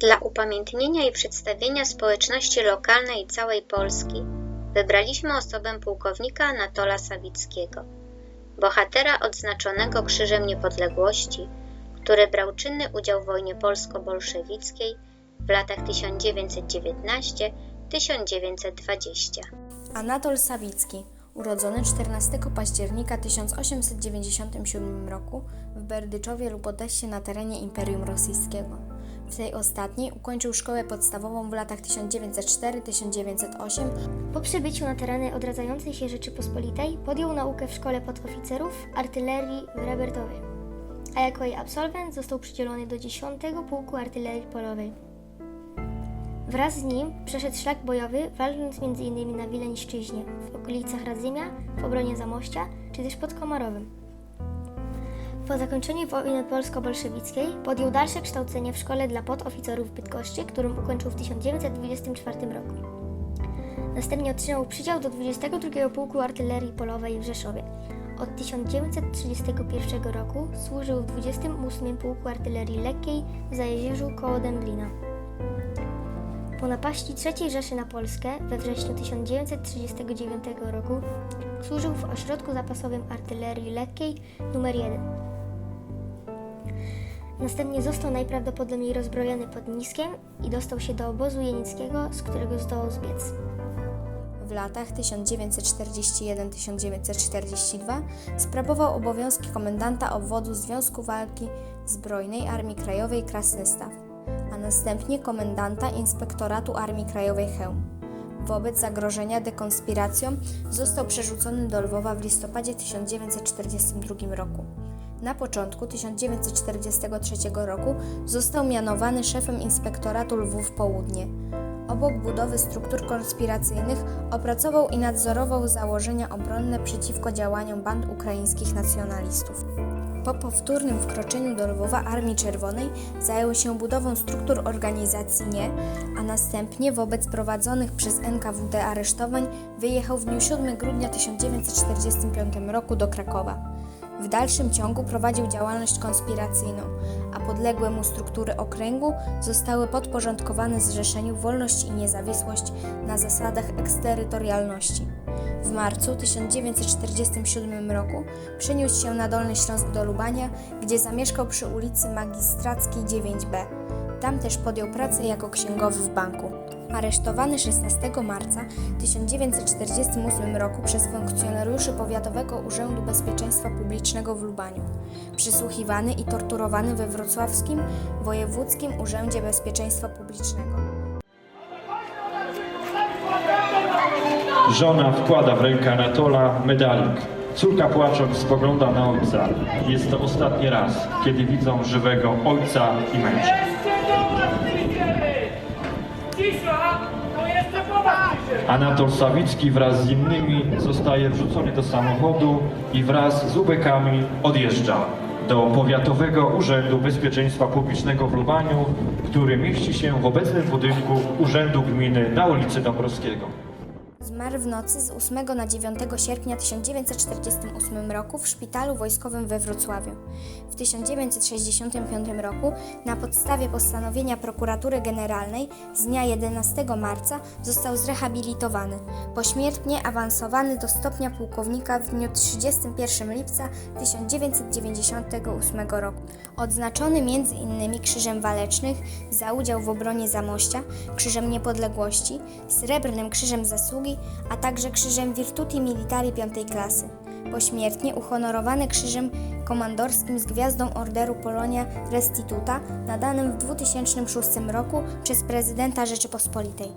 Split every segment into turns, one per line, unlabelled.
Dla upamiętnienia i przedstawienia społeczności lokalnej całej Polski wybraliśmy osobę pułkownika Anatola Sawickiego, bohatera odznaczonego Krzyżem Niepodległości, który brał czynny udział w wojnie polsko-bolszewickiej w latach 1919-1920.
Anatol Sawicki, urodzony 14 października 1897 roku w Berdyczowie lub Odessie na terenie Imperium Rosyjskiego. Tej ostatniej ukończył szkołę podstawową w latach 1904-1908
Po przybyciu na tereny odradzającej się Rzeczypospolitej podjął naukę w szkole podoficerów artylerii w Rebertowie, a jako jej absolwent został przydzielony do 10 Pułku Artylerii Polowej. Wraz z nim przeszedł szlak bojowy, walcząc m.in. na Wileńszczyźnie, w okolicach Radzymia, w obronie Zamościa, czy też pod Komarowem. Po zakończeniu wojny polsko-bolszewickiej podjął dalsze kształcenie w szkole dla podoficerów w Bydgoszczy, którą ukończył w 1924 roku. Następnie otrzymał przydział do 22 Pułku Artylerii Polowej w Rzeszowie. Od 1931 roku służył w 28 Pułku Artylerii Lekkiej w Zajezierzu koło Dęblina. Po napaści III Rzeszy na Polskę we wrześniu 1939 roku służył w ośrodku zapasowym artylerii lekkiej nr 1. Następnie został najprawdopodobniej rozbrojony pod Niskiem i dostał się do obozu jenickiego, z którego zdołał zbiec.
W latach 1941-1942 sprawował obowiązki komendanta obwodu Związku Walki Zbrojnej Armii Krajowej Krasny Staw, a następnie komendanta Inspektoratu Armii Krajowej Chełm. Wobec zagrożenia dekonspiracją został przerzucony do Lwowa w listopadzie 1942 roku. Na początku 1943 roku został mianowany szefem Inspektoratu Lwów Południe. Obok budowy struktur konspiracyjnych opracował i nadzorował założenia obronne przeciwko działaniom band ukraińskich nacjonalistów. Po powtórnym wkroczeniu do Lwowa Armii Czerwonej zajął się budową struktur organizacji NIE, a następnie wobec prowadzonych przez NKWD aresztowań wyjechał w dniu 7 grudnia 1945 roku do Krakowa. W dalszym ciągu prowadził działalność konspiracyjną, a podległe mu struktury okręgu zostały podporządkowane Zrzeszeniu Wolność i Niezawisłość na zasadach eksterytorialności. W marcu 1947 roku przeniósł się na Dolny Śląsk do Lubania, gdzie zamieszkał przy ulicy Magistrackiej 9b. Tam też podjął pracę jako księgowy w banku. Aresztowany 16 marca 1948 roku przez funkcjonariuszy Powiatowego Urzędu Bezpieczeństwa Publicznego w Lubaniu. Przysłuchiwany i torturowany we Wrocławskim Wojewódzkim Urzędzie Bezpieczeństwa Publicznego.
Żona wkłada w rękę Anatola medalik. Córka płacząc spogląda na ojca. Jest to ostatni raz, kiedy widzą żywego ojca i męża. Anatol Sawicki wraz z innymi zostaje wrzucony do samochodu i wraz z ubekami odjeżdża do Powiatowego Urzędu Bezpieczeństwa Publicznego w Lubaniu, który mieści się w obecnym budynku Urzędu Gminy na ulicy Dąbrowskiego.
Zmarł w nocy z 8 na 9 sierpnia 1948 roku w szpitalu wojskowym we Wrocławiu. W 1965 roku na podstawie postanowienia prokuratury generalnej z dnia 11 marca został zrehabilitowany. Pośmiertnie awansowany do stopnia pułkownika w dniu 31 lipca 1998 roku. Odznaczony m.in. Krzyżem Walecznych za udział w obronie Zamościa, Krzyżem Niepodległości, Srebrnym Krzyżem Zasługi, a także Krzyżem Virtuti Militari piątej klasy. Pośmiertnie uhonorowany Krzyżem Komandorskim z Gwiazdą Orderu Polonia Restituta nadanym w 2006 roku przez prezydenta Rzeczypospolitej.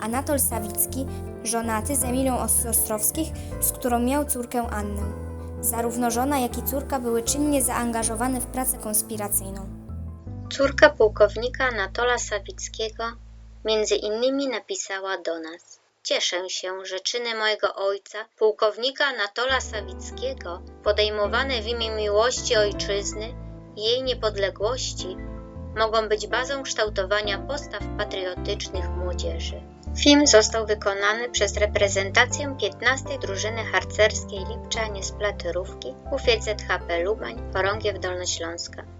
Anatol Sawicki, żonaty z Emilią Os- Ostrowskich, z którą miał córkę Annę. Zarówno żona, jak i córka były czynnie zaangażowane w pracę konspiracyjną.
Córka pułkownika Anatola Sawickiego między innymi napisała do nas. Cieszę się, że czyny mojego ojca, pułkownika Anatola Sawickiego, podejmowane w imię miłości ojczyzny i jej niepodległości, mogą być bazą kształtowania postaw patriotycznych młodzieży. Film został wykonany przez reprezentację 15 drużyny harcerskiej Lipczanie z Platyrówki UFZHP Lubań, Chorągiew Dolnośląska.